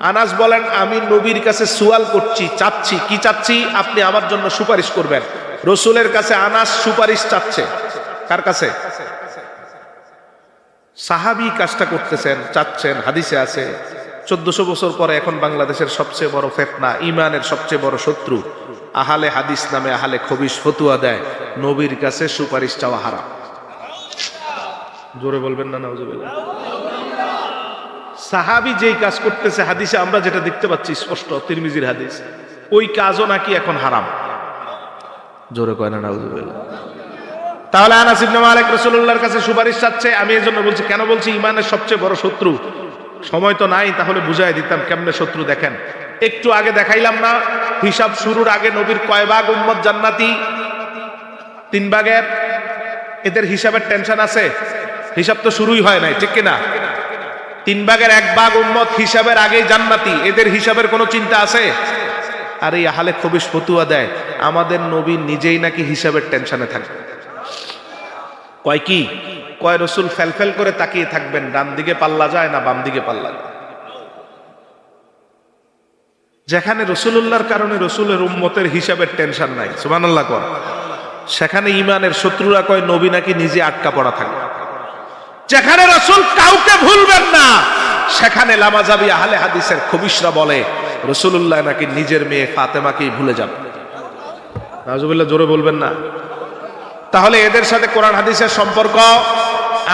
আনাস বলেন, আমি নবীর কাছে সুয়াল করছি, চাচ্ছি। কি চাচ্ছি? আপনি আমার জন্য সুপারিশ করবেন। রসুলের কাছে আনাস সুপারিশ চাচ্ছে। কার কাছে? সাহাবি কাজটা করতেছেন, চাচ্ছেন, হাদিসে আছে। চোদ্দশো বছর পরে এখন বাংলাদেশের সবচেয়ে বড় ফেতনা ইমানের সবচেয়ে বড় শত্রু। আহালে হাদিস নামে আহালে খবিস ফতুয়া দেয়। নবীর কাছে সুপারিশ চাওয়া হারা জোরে বলবেন না, নাউজুবিল্লাহ। সাহাবি যেই কাজ করতেছে হাদিসে আমরা যেটা দেখতে পাচ্ছি স্পষ্ট তিরমিজির হাদিস। ওই কাজও নাকি এখন হারাম। জোরে কয় না তাহলে আনাস ইবনে মালিক রাসূলুল্লাহর কাছে সুপারিশ চাচ্ছে আমি এই জন্য বলছি কেন বলছি ইমানের সবচেয়ে বড় শত্রু? সময় তো নাই তাহলে বুঝাই দিতাম কেমনে শত্রু দেখেন। একটু আগে দেখাইলাম না হিসাব শুরুর আগে নবীর কয় ভাগ উম্মত জান্নাতি? তিন ভাগের? এদের হিসাবের টেনশন আছে। হিসাব তো শুরুই হয় নাই ঠিক কিনা? তিন ভাগের এক ভাগ উম্মত হিসাবের আগেই জান্নাতি। এদের হিসাবের কোনো চিন্তা আছে? আর, এই আহালে খবিস ফতুয়া দেয়, আমাদের নবী নিজেই নাকি হিসাবের টেনশনে থাকবে। কয় কি? কয়, রসুল ফেলফেল করে তাকিয়ে থাকবেন, ডান দিকে পাল্লা যায় না বাম দিকে পাল্লা যায়? যেখানে রসুল্লাহর কারণে রসুলের উম্মতের হিসাবের টেনশন নাই, সুবহানাল্লাহ কর। সেখানে ইমানের শত্রুরা কয়, নবী নাকি নিজে আটকা পড়া থাকে যেখানে রসুল কাউকে ভুলবেন না, সেখানে লামাজাবি আহলে হাদিসের খবিসরা বলে রসুল্লাহ নাকি নিজের মেয়ে ফাতেমাকেই ভুলে যাবে। নাজুবিল্লাহ জোরে বলবেন না। তাহলে এদের সাথে কোরআন হাদিসের সম্পর্ক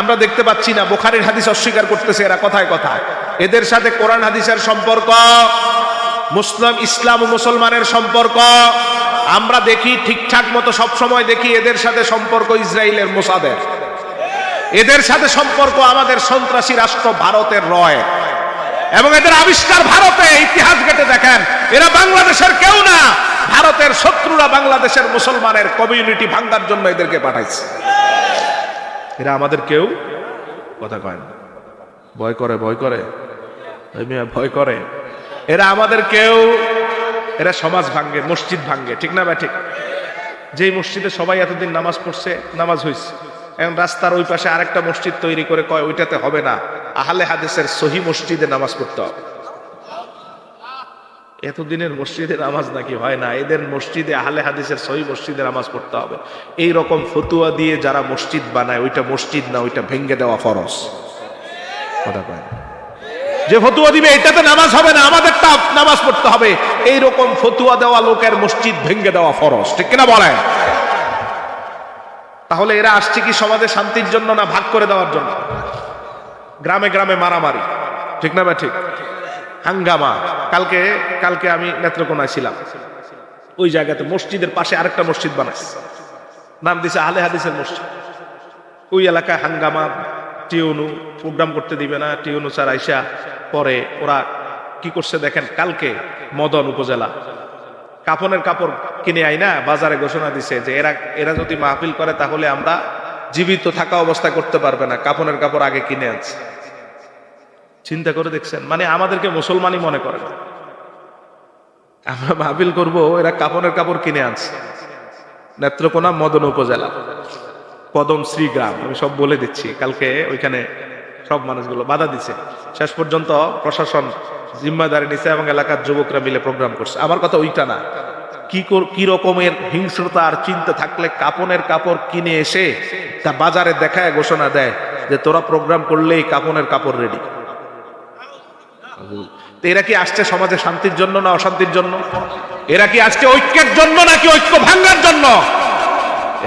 আমরা দেখতে পাচ্ছি না, বোখারির হাদিস অস্বীকার করতেছে এরা কথায় কথায়। এদের সাথে কোরআন হাদিসের সম্পর্ক, মুসলিম, ইসলাম ও মুসলমানের সম্পর্ক, আমরা দেখি ঠিকঠাক মতো সব সময় দেখি এদের সাথে সম্পর্ক ইসরায়েলের মোসাদের। এদের সাথে সম্পর্ক আমাদের সন্ত্রাসী রাষ্ট্র ভারতের রয়। এবং এদের আবিষ্কার ভারতে, ইতিহাস ঘেটে দেখেন, এরা বাংলাদেশের কেউ না, ভারতের শত্রুরা বাংলাদেশের মুসলমানের কমিউনিটি ভাঙ্গার জন্য এদেরকে পাঠাইছে। এরা আমাদের কেউ কথা কয় না। ভয় করে ভয় করে। ভয় করে। এরা আমাদের কেউ, এরা সমাজ ভাঙ্গে, মসজিদ ভাঙ্গে, ঠিক না বা ঠিক? যেই মসজিদে সবাই এতদিন নামাজ পড়ছে, নামাজ হয়েছে এখন রাস্তার ওই পাশে আরেকটা মসজিদ তৈরি করে কয়, ওইটাতে হবে না। আহলে হাদিসের সহি মসজিদে নামাজ পড়তে হবে। এতদিনের মসজিদে নামাজ নাকি হয় না? এদের মসজিদে, আহলে হাদিসের সহি মসজিদে নামাজ পড়তে হবে। এই রকম ফতুয়া দিয়ে যারা মসজিদ বানায়, ওইটা মসজিদ না, ওইটা ভেঙ্গে দেওয়া ফরস কথা কয়। যে ফতুয়া দিবে, এটাতে নামাজ হবে না, আমাদেরটা নামাজ পড়তে হবে। এই রকম ফতুয়া দেওয়া লোকের মসজিদ ভেঙ্গে দেওয়া ফরজ। ঠিক কিনা বলেন? তাহলে এরা আসছে কি সমাজে শান্তির জন্য না ভাগ করে দেওয়ার জন্য? গ্রামে গ্রামে মারামারি। ঠিক না ঠিক। হাঙ্গামা। কালকে কালকে আমি নেত্রকোনায় ছিলাম। ওই জায়গাতে মসজিদের পাশে আরেকটা মসজিদ বানাইছে। নাম দিছে আহলে হাদিসের মসজিদ। ওই এলাকায় হাঙ্গামা, টিউনু প্রোগ্রাম করতে দিবে না। টিউনু স্যার আইসা পরে ওরা কি করছে দেখেন, কালকে মদন উপজেলা কাপনের কাপড় কিনে আই না বাজারে ঘোষণা দিছে যে এরা এরা যদি মাহফিল করে তাহলে আমরা জীবিত থাকা অবস্থায় করতে পারবে না কাপনের কাপড় আগে কিনে আনছে। চিন্তা করে দেখছেন? মানে আমাদেরকে মুসলমানই মনে করে না। আমরা মাহফিল করব, এরা কাপনের কাপড় কিনে আনছে। নেত্রকোনা মদন উপজেলা কদম শ্রীগ্রাম আমি সব বলে দিচ্ছি। কালকে ওইখানে সব মানুষগুলো বাধা দিছে। শেষ পর্যন্ত প্রশাসন জিম্মাদারি নিছে এবং এলাকার যুবকরা মিলে প্রোগ্রাম করছে। আমার কথা ওইটা না। কি রকমের হিংস্রতা আর চিন্তা থাকলে কাপনের কাপড় কিনে এসে তা বাজারে দেখায়, ঘোষণা দেয় যে তোরা প্রোগ্রাম করলেই কাপনের কাপড় রেডি তো এরা কি আসছে সমাজে শান্তির জন্য না অশান্তির জন্য? এরা কি আসছে ঐক্যের জন্য নাকি ঐক্য ভাঙ্গার জন্য?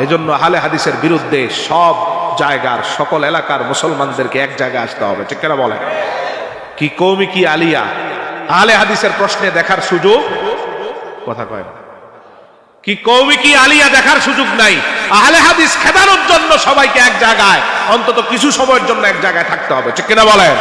এজন্য হালে হাদিসের বিরুদ্ধে সব জায়গার সকল এলাকার মুসলমানদেরকে এক জায়গায় আসতে হবে, ঠিক কেনা বলেন? কি কৌমি, কি আলিয়া? আলে হাদিসের প্রশ্নে দেখার সুযোগ? কথা কয় কি কৌমি, কি আলিয়া দেখার সুযোগ নাই? আহলে হাদিস খেদানোর জন্য সবাইকে এক জায়গায়, অন্তত কিছু সময়ের জন্য এক জায়গায় থাকতে হবে, ঠিক কিনা বলেন?